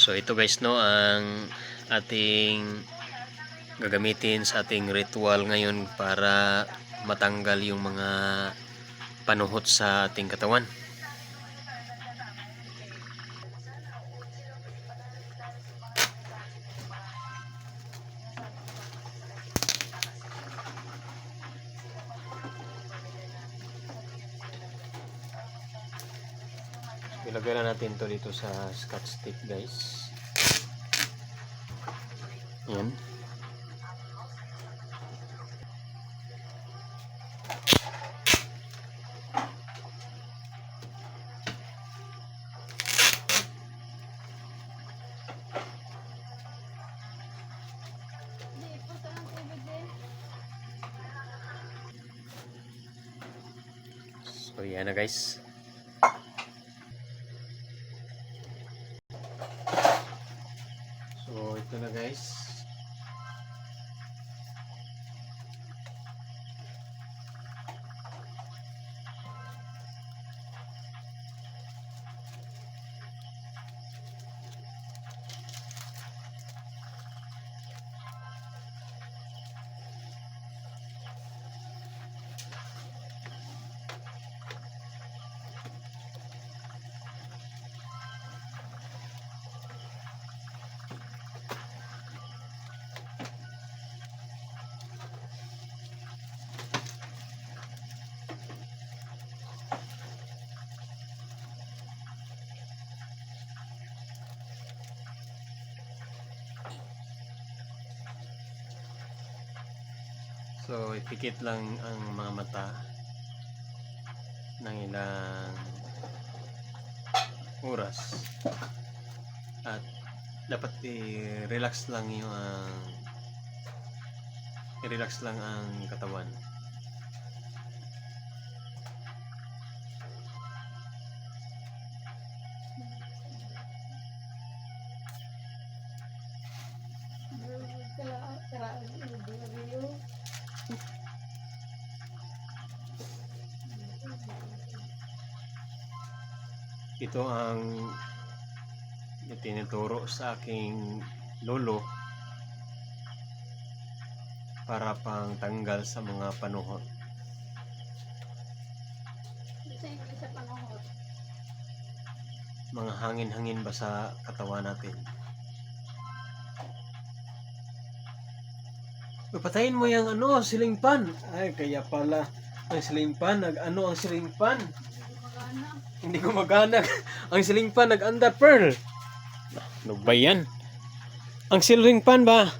So ito guys no ang ating gagamitin sa ating ritual ngayon para matanggal yung mga panuhot sa ating katawan. Ilagay na natin to dito sa scotch tape guys. Yan. So yan na guys. So ito na So ipikit lang ang mga mata ng ilang oras at dapat i-relax lang yung ang i-relax lang ang katawan. Ito ang itinuturo sa aking lolo para pang tanggal sa mga panuhot. Mga hangin-hangin ba sa katawan natin? Uy, Patayin mo yung ano, siling pan. Ay, kaya pala ang siling pan, nag-ano ang siling pan? Hindi ko magana. ang siling pan nag-under pearl. Ano yan? Ang siling pan ba?